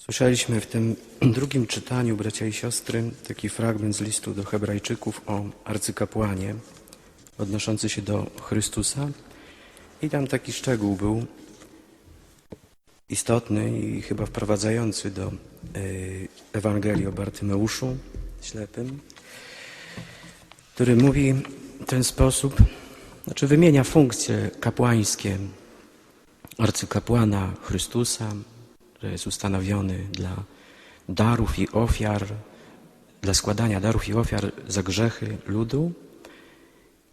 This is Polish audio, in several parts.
Słyszeliśmy w tym drugim czytaniu, bracia i siostry, taki fragment z listu do Hebrajczyków o arcykapłanie odnoszący się do Chrystusa. I tam taki szczegół był istotny i chyba wprowadzający do y, Ewangelii o Bartymeuszu ślepym, który mówi w ten sposób, znaczy wymienia funkcje kapłańskie arcykapłana Chrystusa, że jest ustanowiony dla darów i ofiar, dla składania darów i ofiar za grzechy ludu.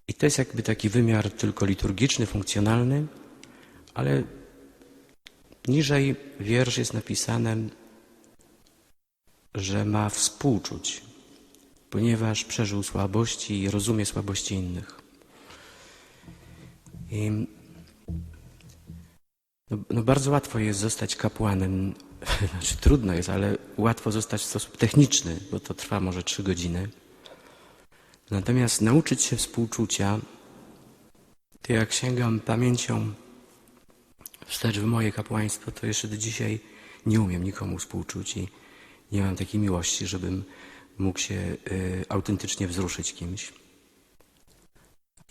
I to jest jakby taki wymiar tylko liturgiczny, funkcjonalny, ale niżej wiersz jest napisane, że ma współczuć, ponieważ przeżył słabości i rozumie słabości innych. I no, no bardzo łatwo jest zostać kapłanem, znaczy trudno jest, ale łatwo zostać w sposób techniczny, bo to trwa może trzy godziny. Natomiast nauczyć się współczucia, to jak sięgam pamięcią wstecz w moje kapłaństwo, to jeszcze do dzisiaj nie umiem nikomu współczuć i nie mam takiej miłości, żebym mógł się y, autentycznie wzruszyć kimś.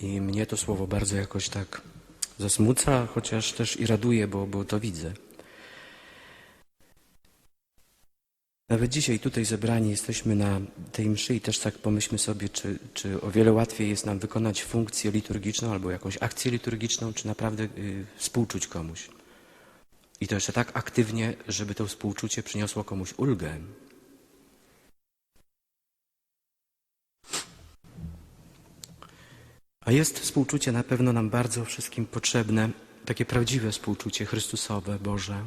I mnie to słowo bardzo jakoś tak zasmuca, chociaż też i raduje, bo, bo to widzę. Nawet dzisiaj tutaj zebrani jesteśmy na tej mszy i też tak pomyślmy sobie, czy, czy o wiele łatwiej jest nam wykonać funkcję liturgiczną albo jakąś akcję liturgiczną, czy naprawdę y, współczuć komuś. I to jeszcze tak aktywnie, żeby to współczucie przyniosło komuś ulgę. A jest współczucie na pewno nam bardzo wszystkim potrzebne, takie prawdziwe współczucie Chrystusowe, Boże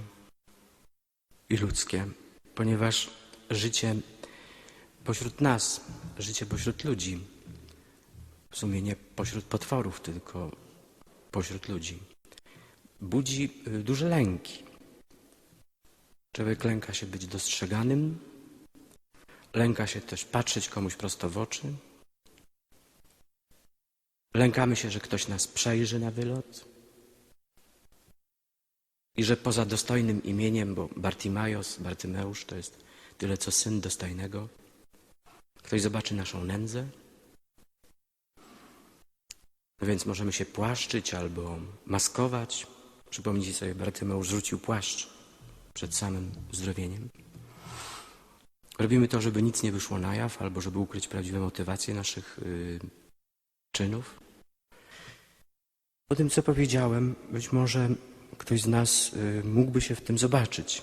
i ludzkie, ponieważ życie pośród nas, życie pośród ludzi, w sumie nie pośród potworów, tylko pośród ludzi, budzi y, duże lęki. Człowiek lęka się być dostrzeganym, lęka się też patrzeć komuś prosto w oczy, Lękamy się, że ktoś nas przejrzy na wylot i że poza dostojnym imieniem, bo Bartimajos, Bartymeusz to jest tyle co syn dostojnego, ktoś zobaczy naszą nędzę. No więc możemy się płaszczyć albo maskować. Przypomnijcie sobie, Bartymeusz rzucił płaszcz przed samym uzdrowieniem. Robimy to, żeby nic nie wyszło na jaw, albo żeby ukryć prawdziwe motywacje naszych yy, czynów. Po tym, co powiedziałem, być może ktoś z nas y, mógłby się w tym zobaczyć,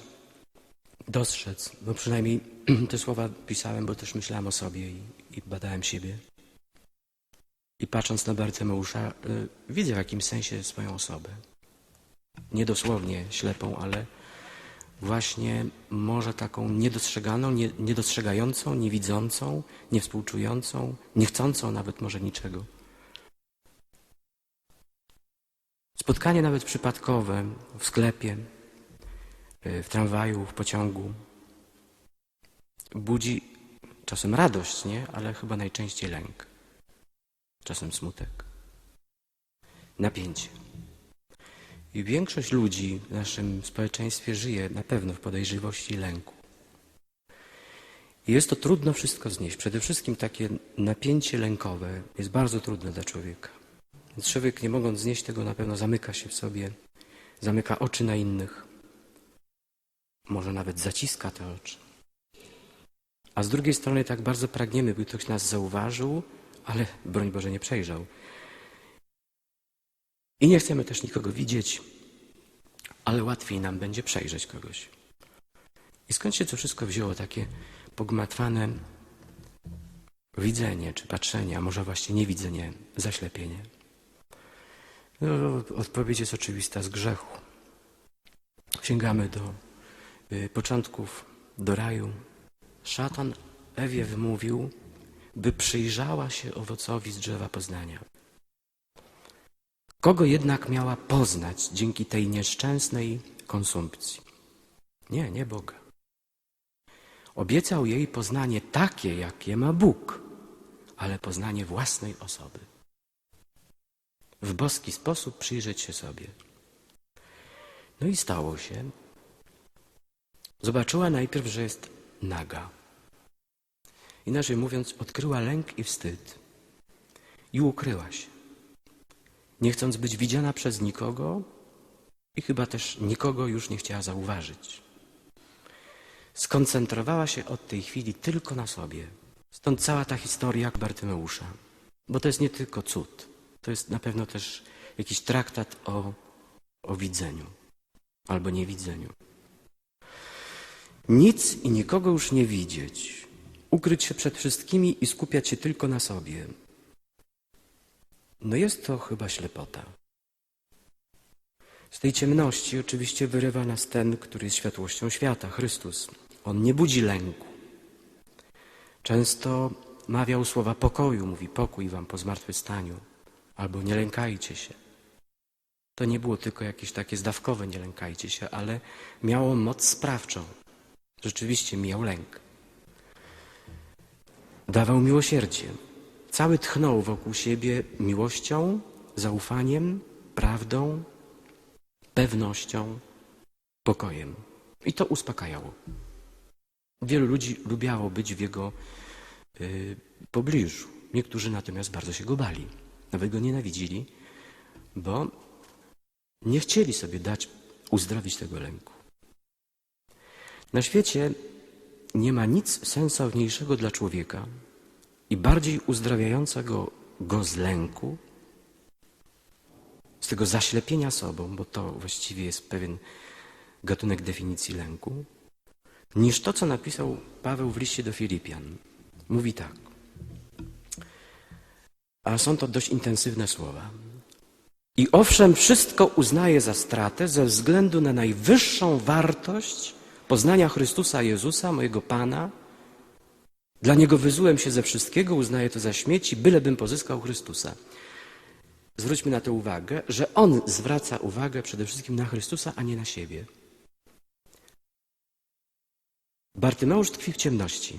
dostrzec, bo przynajmniej te słowa pisałem, bo też myślałem o sobie i, i badałem siebie. I patrząc na Bartymeusza, y, widzę w jakimś sensie swoją osobę. Nie dosłownie ślepą, ale właśnie może taką niedostrzeganą, nie, niedostrzegającą, niewidzącą, niewspółczującą, niechcącą nawet może niczego. Spotkanie nawet przypadkowe w sklepie, y, w tramwaju, w pociągu budzi czasem radość, nie? ale chyba najczęściej lęk, czasem smutek, napięcie. I większość ludzi w naszym społeczeństwie żyje na pewno w podejrzywości i lęku. I jest to trudno wszystko znieść. Przede wszystkim takie napięcie lękowe jest bardzo trudne dla człowieka. Więc człowiek, nie mogąc znieść tego, na pewno zamyka się w sobie, zamyka oczy na innych, może nawet zaciska te oczy. A z drugiej strony tak bardzo pragniemy, by ktoś nas zauważył, ale broń Boże nie przejrzał. I nie chcemy też nikogo widzieć, ale łatwiej nam będzie przejrzeć kogoś. I skąd się to wszystko wzięło, takie pogmatwane widzenie czy patrzenie, a może właśnie niewidzenie, zaślepienie? No, odpowiedź jest oczywista z grzechu. Sięgamy do y, początków, do raju. Szatan Ewie wymówił, by przyjrzała się owocowi z drzewa poznania. Kogo jednak miała poznać dzięki tej nieszczęsnej konsumpcji? Nie, nie Boga. Obiecał jej poznanie takie, jakie ma Bóg, ale poznanie własnej osoby w boski sposób przyjrzeć się sobie. No i stało się, Zobaczyła najpierw, że jest naga. Inaczej mówiąc, odkryła lęk i wstyd i ukryła się, nie chcąc być widziana przez nikogo i chyba też nikogo już nie chciała zauważyć. Skoncentrowała się od tej chwili tylko na sobie. Stąd cała ta historia Bartymeusza. Bo to jest nie tylko cud, to jest na pewno też jakiś traktat o, o widzeniu albo niewidzeniu. Nic i nikogo już nie widzieć, ukryć się przed wszystkimi i skupiać się tylko na sobie. No jest to chyba ślepota. Z tej ciemności oczywiście wyrywa nas ten, który jest światłością świata, Chrystus. On nie budzi lęku. Często mawiał słowa pokoju, mówi pokój wam po zmartwychwstaniu, albo nie lękajcie się. To nie było tylko jakieś takie zdawkowe nie lękajcie się, ale miało moc sprawczą. Rzeczywiście mijał lęk. Dawał miłosierdzie. Cały tchnął wokół siebie miłością, zaufaniem, prawdą, pewnością, pokojem. I to uspokajało. Wielu ludzi lubiało być w jego y, pobliżu. Niektórzy natomiast bardzo się go bali. Nawet go nienawidzili, bo nie chcieli sobie dać uzdrowić tego lęku. Na świecie nie ma nic sensowniejszego dla człowieka i bardziej uzdrawiającego go z lęku, z tego zaślepienia sobą, bo to właściwie jest pewien gatunek definicji lęku, niż to, co napisał Paweł w liście do Filipian. Mówi tak. A są to dość intensywne słowa. I owszem, wszystko uznaję za stratę ze względu na najwyższą wartość poznania Chrystusa Jezusa, mojego Pana. Dla Niego wyzułem się ze wszystkiego, uznaję to za śmieci, bylebym pozyskał Chrystusa. Zwróćmy na to uwagę, że On zwraca uwagę przede wszystkim na Chrystusa, a nie na siebie. Bartymeusz tkwi w ciemności.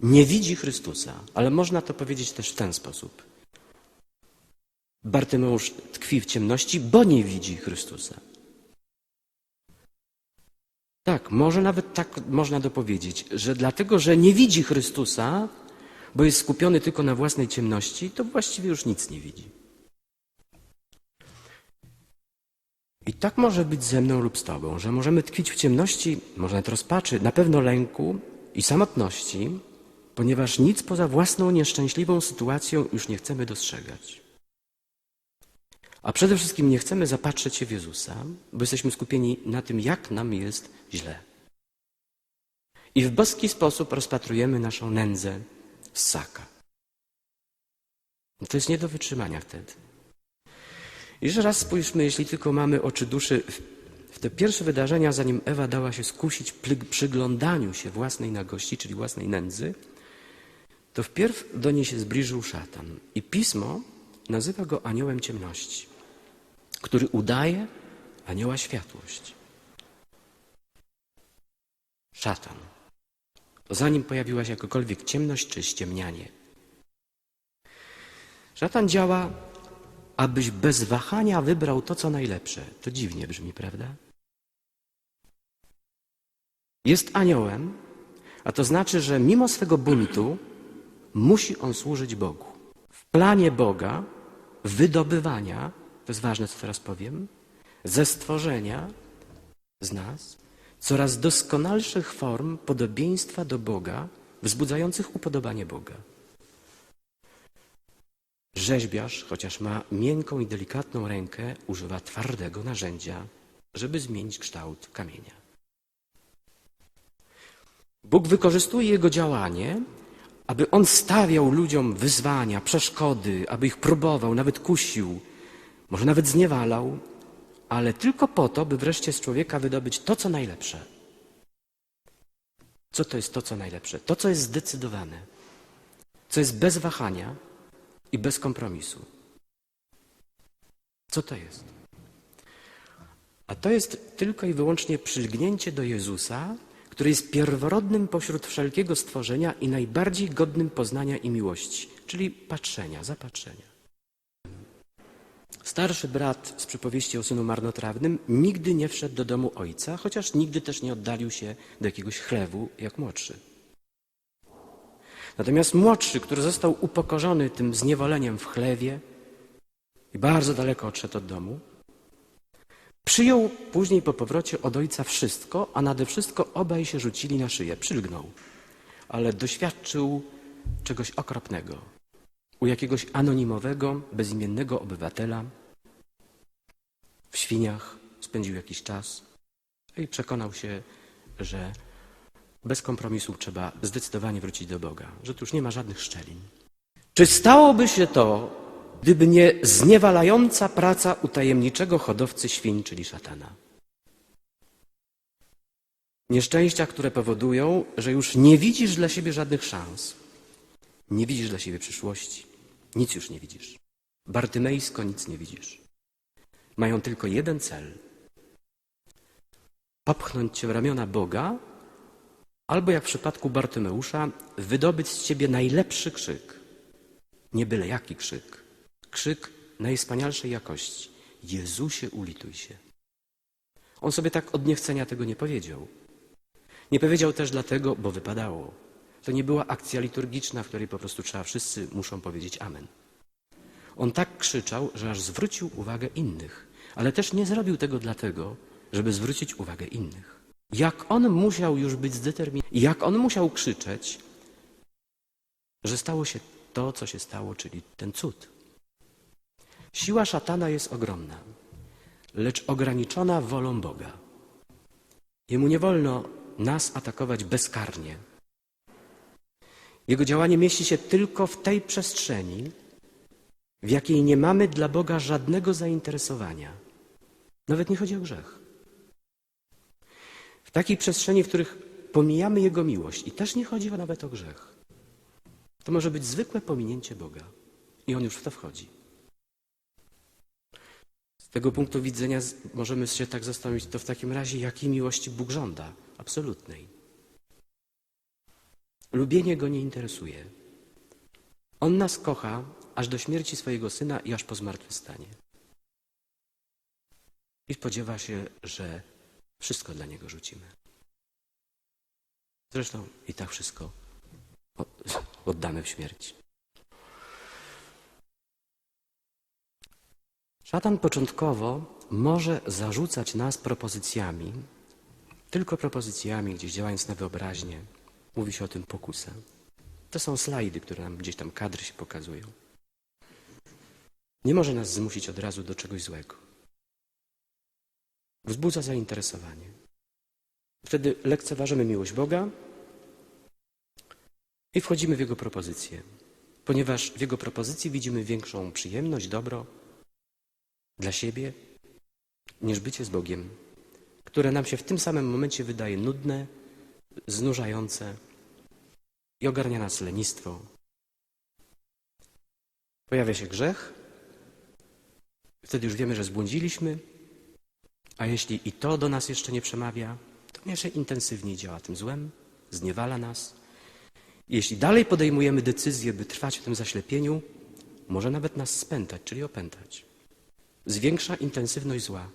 Nie widzi Chrystusa, ale można to powiedzieć też w ten sposób. Bartymeusz tkwi w ciemności, bo nie widzi Chrystusa. Tak, może nawet tak można dopowiedzieć, że dlatego, że nie widzi Chrystusa, bo jest skupiony tylko na własnej ciemności, to właściwie już nic nie widzi. I tak może być ze mną lub z Tobą, że możemy tkwić w ciemności, może nawet rozpaczy, na pewno lęku i samotności, ponieważ nic poza własną nieszczęśliwą sytuacją już nie chcemy dostrzegać. A przede wszystkim nie chcemy zapatrzeć się w Jezusa, bo jesteśmy skupieni na tym, jak nam jest źle. I w boski sposób rozpatrujemy naszą nędzę z saka. To jest nie do wytrzymania wtedy. Jeszcze raz spójrzmy, jeśli tylko mamy oczy duszy, w, te pierwsze wydarzenia, zanim Ewa dała się skusić przy przyglądaniu się własnej nagości, czyli własnej nędzy, to wpierw do niej się zbliżył szatan. I pismo nazywa go aniołem ciemności, który udaje anioła światłość. Szatan. Zanim pojawiła się jakakolwiek ciemność czy ściemnianie. Szatan działa abyś bez wahania wybrał to, co najlepsze. To dziwnie brzmi, prawda? Jest aniołem, a to znaczy, że mimo swego buntu musi on służyć Bogu. W planie Boga wydobywania, to jest ważne, co teraz powiem, ze stworzenia z nas coraz doskonalszych form podobieństwa do Boga, wzbudzających upodobanie Boga. Rzeźbiarz, chociaż ma miękką i delikatną rękę, używa twardego narzędzia, żeby zmienić kształt kamienia. Bóg wykorzystuje jego działanie, aby on stawiał ludziom wyzwania, przeszkody, aby ich próbował, nawet kusił, może nawet zniewalał, ale tylko po to, by wreszcie z człowieka wydobyć to, co najlepsze. Co to jest to, co najlepsze? To, co jest zdecydowane, co jest bez wahania, i bez kompromisu. Co to jest? A to jest tylko i wyłącznie przylgnięcie do Jezusa, który jest pierworodnym pośród wszelkiego stworzenia i najbardziej godnym poznania i miłości, czyli patrzenia, zapatrzenia. Starszy brat z przypowieści o synu marnotrawnym nigdy nie wszedł do domu ojca, chociaż nigdy też nie oddalił się do jakiegoś chlewu jak młodszy. Natomiast młodszy, który został upokorzony tym zniewoleniem w chlewie i bardzo daleko odszedł od domu, przyjął później po powrocie od ojca wszystko, a nade wszystko obaj się rzucili na szyję. Przylgnął, ale doświadczył czegoś okropnego. U jakiegoś anonimowego, bezimiennego obywatela w świniach spędził jakiś czas i przekonał się, że bez kompromisu trzeba zdecydowanie wrócić do Boga, że tu już nie ma żadnych szczelin. Czy stałoby się to, gdyby nie zniewalająca praca utajemniczego hodowcy świń, czyli szatana? Nieszczęścia, które powodują, że już nie widzisz dla siebie żadnych szans. Nie widzisz dla siebie przyszłości. Nic już nie widzisz. Bartymejsko nic nie widzisz. Mają tylko jeden cel. Popchnąć cię w ramiona Boga, albo jak w przypadku Bartymeusza, wydobyć z ciebie najlepszy krzyk. Nie byle jaki krzyk. Krzyk najwspanialszej jakości. Jezusie, ulituj się. On sobie tak od niechcenia tego nie powiedział. Nie powiedział też dlatego, bo wypadało. To nie była akcja liturgiczna, w której po prostu trzeba wszyscy muszą powiedzieć amen. On tak krzyczał, że aż zwrócił uwagę innych, ale też nie zrobił tego dlatego, żeby zwrócić uwagę innych. Jak on musiał już być zdeterminowany, jak on musiał krzyczeć, że stało się to, co się stało, czyli ten cud. Siła szatana jest ogromna, lecz ograniczona wolą Boga. Jemu nie wolno nas atakować bezkarnie. Jego działanie mieści się tylko w tej przestrzeni, w jakiej nie mamy dla Boga żadnego zainteresowania. Nawet nie chodzi o grzech. W takiej przestrzeni, w których pomijamy Jego miłość i też nie chodzi nawet o grzech. To może być zwykłe pominięcie Boga i On już w to wchodzi. Z tego punktu widzenia możemy się tak zastanowić, to w takim razie, jakiej miłości Bóg żąda? Absolutnej. Lubienie Go nie interesuje. On nas kocha aż do śmierci swojego Syna i aż po zmartwychwstanie. I spodziewa się, że wszystko dla Niego rzucimy. Zresztą i tak wszystko od- oddamy w śmierć. Szatan początkowo może zarzucać nas propozycjami, tylko propozycjami, gdzieś działając na wyobraźnię. Mówi się o tym pokusa. To są slajdy, które nam gdzieś tam kadry się pokazują. Nie może nas zmusić od razu do czegoś złego. Wzbudza zainteresowanie. Wtedy lekceważymy miłość Boga i wchodzimy w Jego propozycję, ponieważ w Jego propozycji widzimy większą przyjemność, dobro dla siebie niż bycie z Bogiem, które nam się w tym samym momencie wydaje nudne, znużające i ogarnia nas lenistwo. Pojawia się grzech, wtedy już wiemy, że zbłądziliśmy, a jeśli i to do nas jeszcze nie przemawia, to jeszcze intensywniej działa tym złem, zniewala nas. Jeśli dalej podejmujemy decyzję, by trwać w tym zaślepieniu, może nawet nas spętać, czyli opętać. Zwiększa intensywność zła,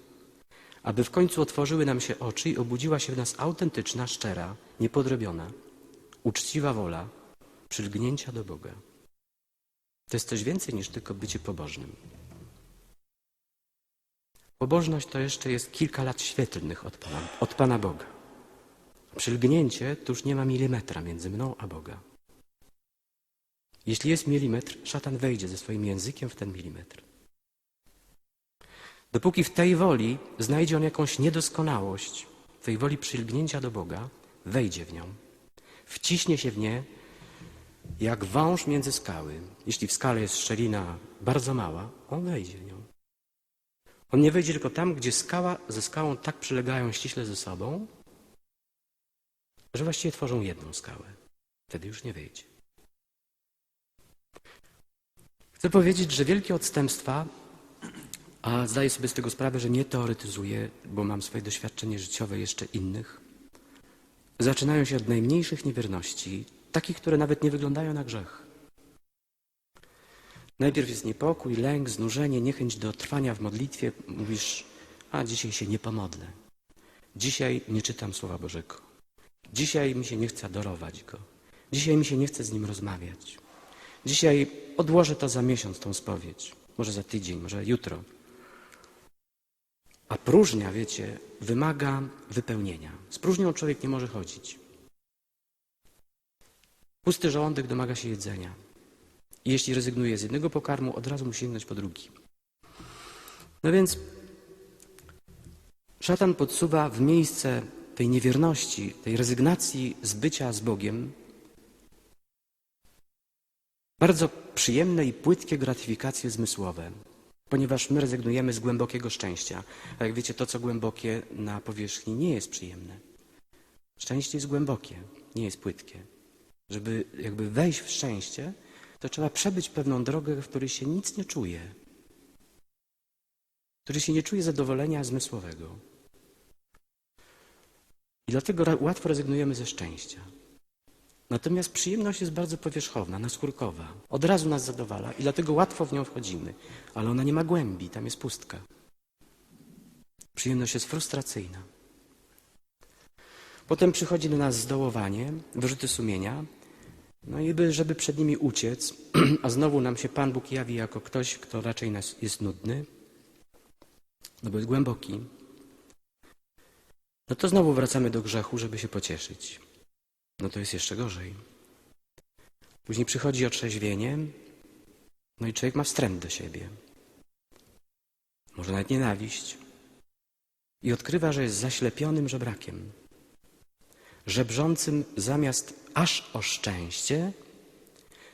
aby w końcu otworzyły nam się oczy i obudziła się w nas autentyczna, szczera, niepodrobiona, uczciwa wola przylgnięcia do Boga. To jest coś więcej niż tylko bycie pobożnym. Pobożność to jeszcze jest kilka lat świetlnych od Pana, od Pana Boga. Przylgnięcie to już nie ma milimetra między mną a Boga. Jeśli jest milimetr, szatan wejdzie ze swoim językiem w ten milimetr. Dopóki w tej woli znajdzie on jakąś niedoskonałość, w tej woli przylgnięcia do Boga, wejdzie w nią. Wciśnie się w nie jak wąż między skały. Jeśli w skale jest szczelina bardzo mała, on wejdzie w nią. On nie wejdzie tylko tam, gdzie skała ze skałą tak przylegają ściśle ze sobą, że właściwie tworzą jedną skałę. Wtedy już nie wejdzie. Chcę powiedzieć, że wielkie odstępstwa, a zdaję sobie z tego sprawę, że nie teoretyzuję, bo mam swoje doświadczenie życiowe jeszcze innych, zaczynają się od najmniejszych niewierności, takich, które nawet nie wyglądają na grzech. Najpierw jest niepokój, lęk, znużenie, niechęć do trwania w modlitwie. Mówisz, a dzisiaj się nie pomodlę. Dzisiaj nie czytam Słowa Bożego. Dzisiaj mi się nie chce adorować Go. Dzisiaj mi się nie chce z Nim rozmawiać. Dzisiaj odłożę to za miesiąc, tą spowiedź. Może za tydzień, może jutro. A próżnia, wiecie, wymaga wypełnienia. Z próżnią człowiek nie może chodzić. Pusty żołądek domaga się jedzenia. I jeśli rezygnuje z jednego pokarmu, od razu musi sięgnąć po drugi. No więc szatan podsuwa w miejsce tej niewierności, tej rezygnacji z bycia z Bogiem bardzo przyjemne i płytkie gratyfikacje zmysłowe, ponieważ my rezygnujemy z głębokiego szczęścia. A jak wiecie, to co głębokie na powierzchni nie jest przyjemne. Szczęście jest głębokie, nie jest płytkie. Żeby jakby wejść w szczęście, to trzeba przebyć pewną drogę, w której się nic nie czuje. W której się nie czuje zadowolenia zmysłowego. I dlatego łatwo rezygnujemy ze szczęścia. Natomiast przyjemność jest bardzo powierzchowna, naskórkowa. Od razu nas zadowala i dlatego łatwo w nią wchodzimy. Ale ona nie ma głębi, tam jest pustka. Przyjemność jest frustracyjna. Potem przychodzi do nas zdołowanie, wyrzuty sumienia. No i by, żeby przed nimi uciec, a znowu nam się Pan Bóg jawi jako ktoś, kto raczej nas jest nudny, no bo jest głęboki, no to znowu wracamy do grzechu, żeby się pocieszyć. No to jest jeszcze gorzej. Później przychodzi otrzeźwienie, no i człowiek ma wstręt do siebie. Może nawet nienawiść. I odkrywa, że jest zaślepionym żebrakiem. Żebrzącym zamiast aż o szczęście,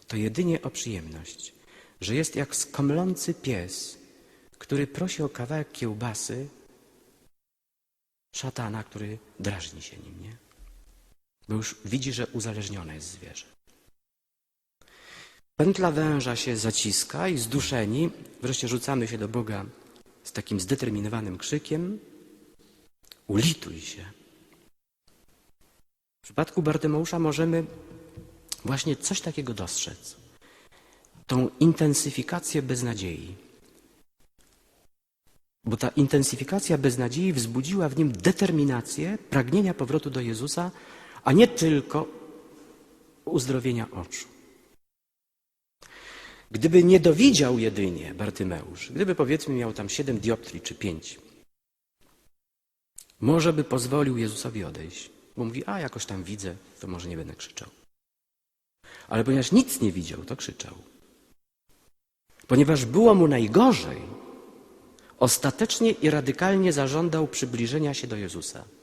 to jedynie o przyjemność. Że jest jak skomlący pies, który prosi o kawałek kiełbasy szatana, który drażni się nim, nie? Bo już widzi, że uzależnione jest zwierzę. Pętla węża się zaciska i zduszeni wreszcie rzucamy się do Boga z takim zdeterminowanym krzykiem ulituj się. W przypadku Bartymeusza możemy właśnie coś takiego dostrzec. Tą intensyfikację beznadziei. Bo ta intensyfikacja beznadziei wzbudziła w nim determinację pragnienia powrotu do Jezusa, a nie tylko uzdrowienia oczu. Gdyby nie dowidział jedynie Bartymeusz, gdyby powiedzmy miał tam siedem dioptrii czy pięć, może by pozwolił Jezusowi odejść, bo mówi, a jakoś tam widzę, to może nie będę krzyczał. Ale ponieważ nic nie widział, to krzyczał. Ponieważ było mu najgorzej, ostatecznie i radykalnie zażądał przybliżenia się do Jezusa.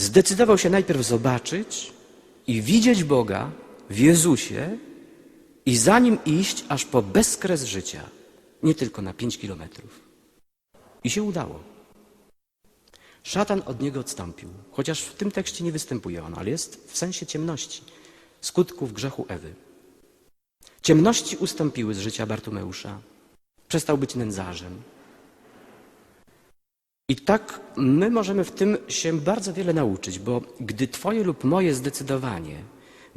Zdecydował się najpierw zobaczyć i widzieć Boga w Jezusie i za nim iść aż po bezkres życia, nie tylko na pięć kilometrów. I się udało. Szatan od niego odstąpił, chociaż w tym tekście nie występuje on, ale jest w sensie ciemności, skutków grzechu Ewy. Ciemności ustąpiły z życia Bartumeusza. Przestał być nędzarzem. I tak my możemy w tym się bardzo wiele nauczyć, bo gdy Twoje lub moje zdecydowanie,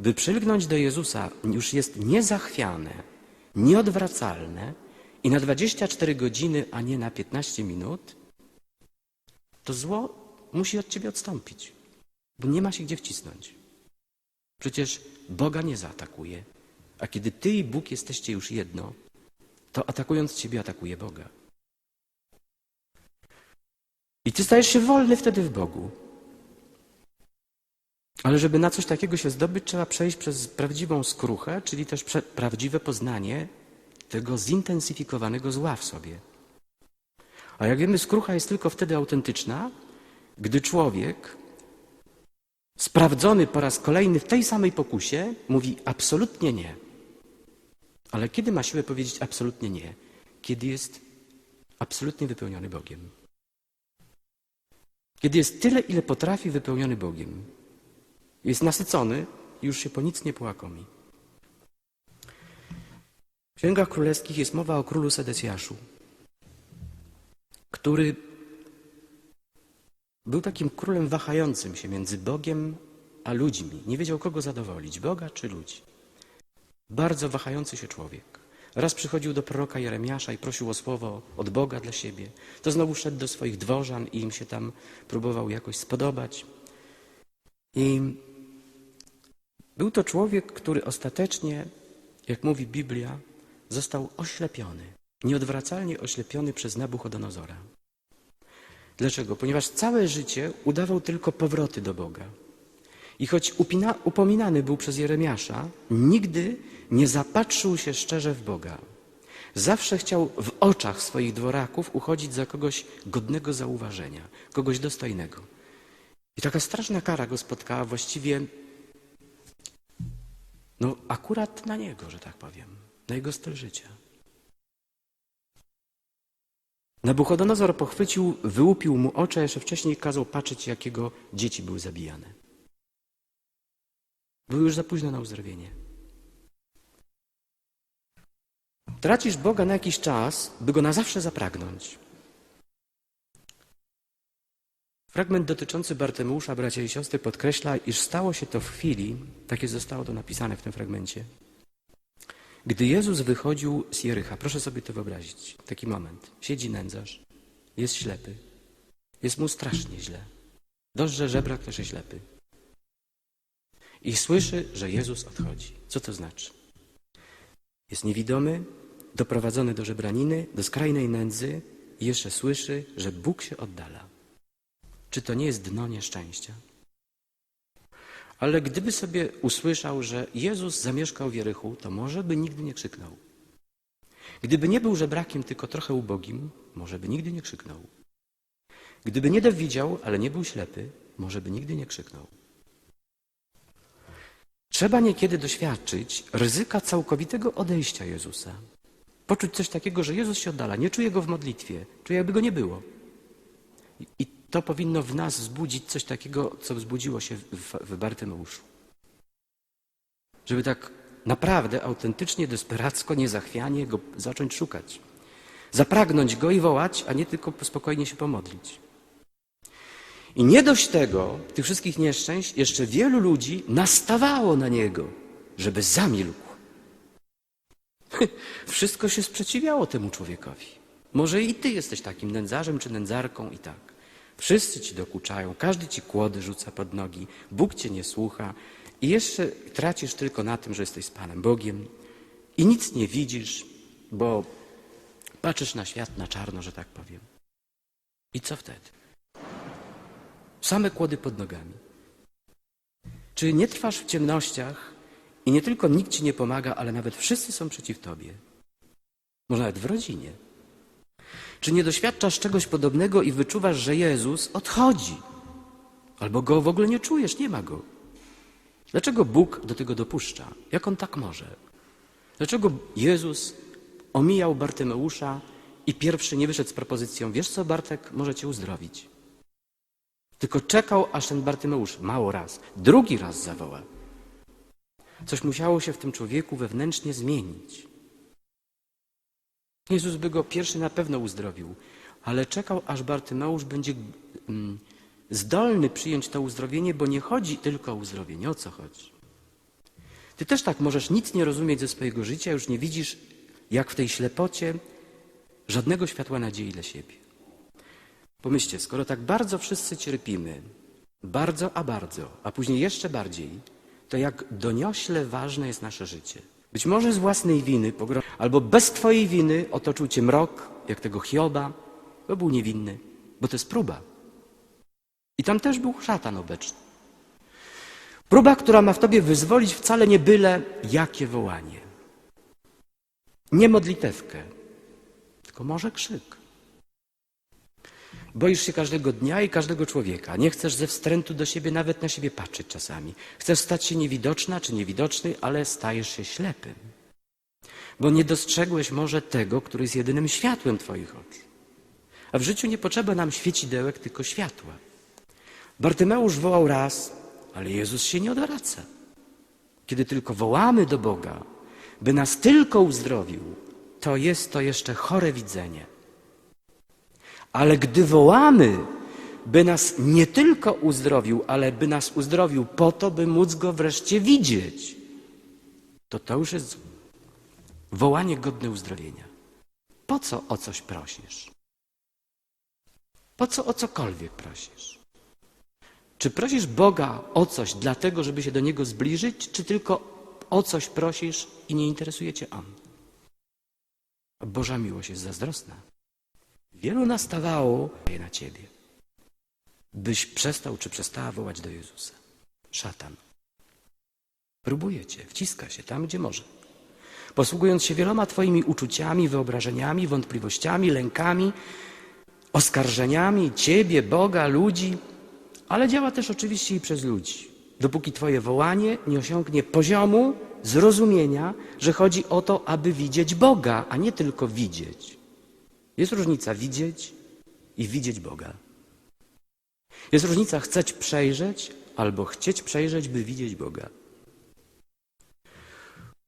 by przylgnąć do Jezusa, już jest niezachwiane, nieodwracalne i na 24 godziny, a nie na 15 minut, to zło musi od Ciebie odstąpić, bo nie ma się gdzie wcisnąć. Przecież Boga nie zaatakuje, a kiedy Ty i Bóg jesteście już jedno, to atakując Ciebie atakuje Boga. I Ty stajesz się wolny wtedy w Bogu. Ale żeby na coś takiego się zdobyć, trzeba przejść przez prawdziwą skruchę, czyli też prawdziwe poznanie tego zintensyfikowanego zła w sobie. A jak wiemy, skrucha jest tylko wtedy autentyczna, gdy człowiek, sprawdzony po raz kolejny w tej samej pokusie, mówi absolutnie nie. Ale kiedy ma siłę powiedzieć absolutnie nie? Kiedy jest absolutnie wypełniony Bogiem. Kiedy jest tyle, ile potrafi, wypełniony Bogiem. Jest nasycony i już się po nic nie połakomi. W Księgach Królewskich jest mowa o królu Sedecjaszu, który był takim królem wahającym się między Bogiem a ludźmi. Nie wiedział, kogo zadowolić, Boga czy ludzi. Bardzo wahający się człowiek. Raz przychodził do proroka Jeremiasza i prosił o słowo od Boga dla siebie. To znowu szedł do swoich dworzan i im się tam próbował jakoś spodobać. I był to człowiek, który ostatecznie, jak mówi Biblia, został oślepiony, nieodwracalnie oślepiony przez Nabuchodonozora. Dlaczego? Ponieważ całe życie udawał tylko powroty do Boga. I choć upina, upominany był przez Jeremiasza, nigdy nie zapatrzył się szczerze w Boga. Zawsze chciał w oczach swoich dworaków uchodzić za kogoś godnego zauważenia, kogoś dostojnego. I taka straszna kara go spotkała właściwie, no akurat na niego, że tak powiem, na jego styl życia. Nabuchodonozor pochwycił, wyłupił mu oczy, a jeszcze wcześniej kazał patrzeć, jak jego dzieci były zabijane. Było już za późno na uzdrowienie. Tracisz Boga na jakiś czas, by Go na zawsze zapragnąć. Fragment dotyczący Bartymeusza, bracia i siostry, podkreśla, iż stało się to w chwili, takie zostało to napisane w tym fragmencie, gdy Jezus wychodził z Jericha. Proszę sobie to wyobrazić, taki moment. Siedzi nędzarz, jest ślepy, jest mu strasznie źle. Dość, że żebrak też jest ślepy. I słyszy, że Jezus odchodzi. Co to znaczy? Jest niewidomy, doprowadzony do żebraniny, do skrajnej nędzy i jeszcze słyszy, że Bóg się oddala. Czy to nie jest dno nieszczęścia? Ale gdyby sobie usłyszał, że Jezus zamieszkał w Jerychu, to może by nigdy nie krzyknął. Gdyby nie był żebrakiem, tylko trochę ubogim, może by nigdy nie krzyknął. Gdyby nie widział, ale nie był ślepy, może by nigdy nie krzyknął. Trzeba niekiedy doświadczyć ryzyka całkowitego odejścia Jezusa. Poczuć coś takiego, że Jezus się oddala, nie czuje go w modlitwie, czuje jakby go nie było. I- to powinno w nas wzbudzić coś takiego, co wzbudziło się w, w Bartymeuszu. Żeby tak naprawdę, autentycznie, desperacko, niezachwianie go zacząć szukać. Zapragnąć go i wołać, a nie tylko spokojnie się pomodlić. I nie dość tego, tych wszystkich nieszczęść, jeszcze wielu ludzi nastawało na niego, żeby zamilkł. Wszystko się sprzeciwiało temu człowiekowi. Może i ty jesteś takim nędzarzem czy nędzarką i tak. Wszyscy ci dokuczają, każdy ci kłody rzuca pod nogi, Bóg cię nie słucha i jeszcze tracisz tylko na tym, że jesteś z Panem Bogiem i nic nie widzisz, bo patrzysz na świat na czarno, że tak powiem. I co wtedy? Same kłody pod nogami. Czy nie trwasz w ciemnościach i nie tylko nikt ci nie pomaga, ale nawet wszyscy są przeciw tobie? Może nawet w rodzinie. Czy nie doświadczasz czegoś podobnego i wyczuwasz, że Jezus odchodzi? Albo go w ogóle nie czujesz, nie ma go. Dlaczego Bóg do tego dopuszcza? Jak on tak może? Dlaczego Jezus omijał Bartymeusza i pierwszy nie wyszedł z propozycją: Wiesz co, Bartek, może cię uzdrowić? Tylko czekał, aż ten Bartymeusz mało raz, drugi raz zawoła. Coś musiało się w tym człowieku wewnętrznie zmienić. Jezus by go pierwszy na pewno uzdrowił, ale czekał, aż Bartymeusz będzie mm, zdolny przyjąć to uzdrowienie, bo nie chodzi tylko o uzdrowienie. O co chodzi? Ty też tak możesz nic nie rozumieć ze swojego życia, już nie widzisz, jak w tej ślepocie, żadnego światła nadziei dla siebie. Pomyślcie, skoro tak bardzo wszyscy cierpimy, bardzo a bardzo, a później jeszcze bardziej, to jak doniośle ważne jest nasze życie. Być może z własnej winy, albo bez Twojej winy otoczył Cię mrok, jak tego Hioba, bo był niewinny, bo to jest próba. I tam też był szatan obecny. Próba, która ma w Tobie wyzwolić wcale nie byle jakie wołanie. Nie modlitewkę, tylko może krzyk. Boisz się każdego dnia i każdego człowieka. Nie chcesz ze wstrętu do siebie nawet na siebie patrzeć czasami. Chcesz stać się niewidoczna czy niewidoczny, ale stajesz się ślepym. Bo nie dostrzegłeś może tego, który jest jedynym światłem Twoich oczu. A w życiu nie potrzeba nam świecidełek, tylko światła. Bartymeusz wołał raz, ale Jezus się nie odwraca. Kiedy tylko wołamy do Boga, by nas tylko uzdrowił, to jest to jeszcze chore widzenie. Ale gdy wołamy, by nas nie tylko uzdrowił, ale by nas uzdrowił po to, by móc go wreszcie widzieć, to to już jest wołanie godne uzdrowienia. Po co o coś prosisz? Po co o cokolwiek prosisz? Czy prosisz Boga o coś dlatego, żeby się do Niego zbliżyć, czy tylko o coś prosisz i nie interesuje Cię On? Boża miłość jest zazdrosna. Wielu nastawało na Ciebie, byś przestał czy przestała wołać do Jezusa. Szatan. Próbuje Cię, wciska się tam, gdzie może. Posługując się wieloma Twoimi uczuciami, wyobrażeniami, wątpliwościami, lękami, oskarżeniami Ciebie, Boga, ludzi, ale działa też oczywiście i przez ludzi. Dopóki Twoje wołanie nie osiągnie poziomu zrozumienia, że chodzi o to, aby widzieć Boga, a nie tylko widzieć. Jest różnica widzieć i widzieć Boga. Jest różnica chceć przejrzeć albo chcieć przejrzeć, by widzieć Boga.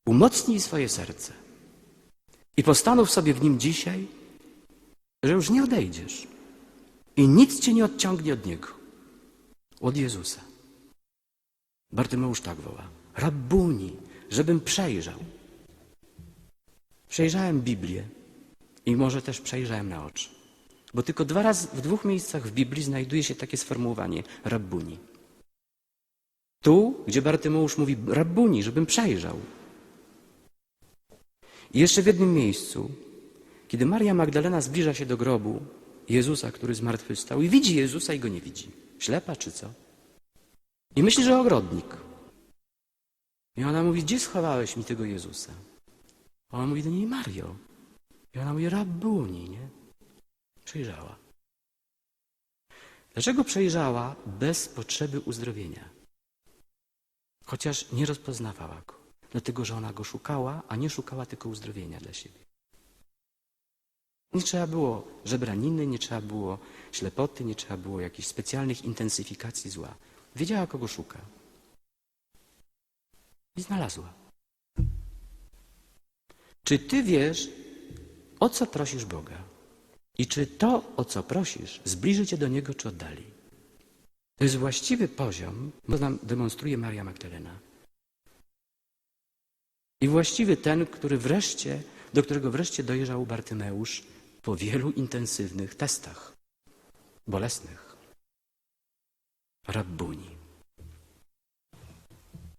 Umocnij swoje serce i postanów sobie w nim dzisiaj, że już nie odejdziesz i nic cię nie odciągnie od Niego, od Jezusa. Bartymeusz tak woła. Rabbuni, żebym przejrzał. Przejrzałem Biblię i może też przejrzałem na oczy. Bo tylko dwa razy w dwóch miejscach w Biblii znajduje się takie sformułowanie Rabbuni. Tu, gdzie Bartymeusz mówi Rabbuni, żebym przejrzał. I jeszcze w jednym miejscu, kiedy Maria Magdalena zbliża się do grobu Jezusa, który zmartwychwstał i widzi Jezusa i go nie widzi. Ślepa czy co? I myśli, że ogrodnik. I ona mówi, gdzie schowałeś mi tego Jezusa? A on mówi do niej, Mario. I ona mówi, Rabbuni, nie? Przejrzała. Dlaczego przejrzała bez potrzeby uzdrowienia? Chociaż nie rozpoznawała go. Dlatego, że ona go szukała, a nie szukała tylko uzdrowienia dla siebie. Nie trzeba było żebraniny, nie trzeba było ślepoty, nie trzeba było jakichś specjalnych intensyfikacji zła. Wiedziała, kogo szuka. I znalazła. Czy ty wiesz, o co prosisz Boga? I czy to, o co prosisz, zbliży cię do Niego, czy oddali? To jest właściwy poziom, bo nam demonstruje Maria Magdalena. I właściwy ten, który wreszcie, do którego wreszcie dojrzał Bartymeusz po wielu intensywnych testach, bolesnych. Rabbuni.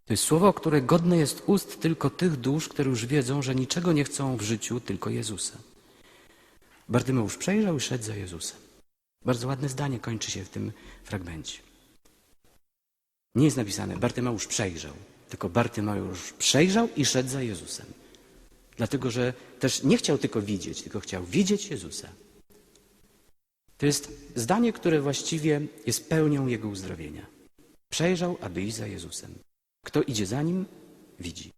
To jest słowo, które godne jest ust tylko tych dusz, które już wiedzą, że niczego nie chcą w życiu, tylko Jezusa. Bartymeusz przejrzał i szedł za Jezusem. Bardzo ładne zdanie kończy się w tym fragmencie. Nie jest napisane Bartymeusz przejrzał, tylko Bartymeusz przejrzał i szedł za Jezusem. Dlatego, że też nie chciał tylko widzieć, tylko chciał widzieć Jezusa. To jest zdanie, które właściwie jest pełnią jego uzdrowienia. Przejrzał, aby iść za Jezusem. Kto idzie za nim, widzi.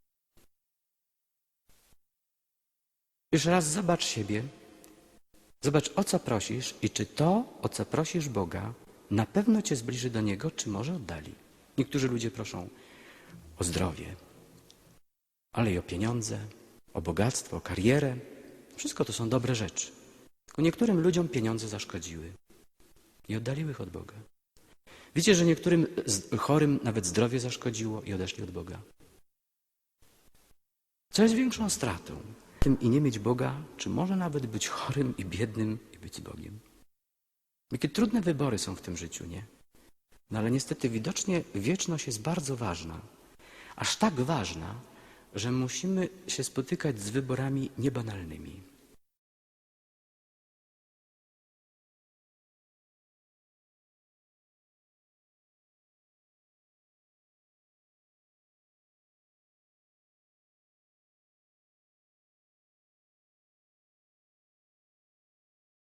Jeszcze raz zobacz siebie, zobacz o co prosisz i czy to, o co prosisz Boga, na pewno cię zbliży do Niego, czy może oddali. Niektórzy ludzie proszą o zdrowie, ale i o pieniądze, o bogactwo, o karierę. Wszystko to są dobre rzeczy. Tylko niektórym ludziom pieniądze zaszkodziły i oddaliły ich od Boga. Wiecie, że niektórym chorym nawet zdrowie zaszkodziło i odeszli od Boga. Co jest większą stratą? Tym i nie mieć Boga, czy może nawet być chorym i biednym i być Bogiem? Jakie trudne wybory są w tym życiu, nie? No ale niestety widocznie wieczność jest bardzo ważna. Aż tak ważna, że musimy się spotykać z wyborami niebanalnymi.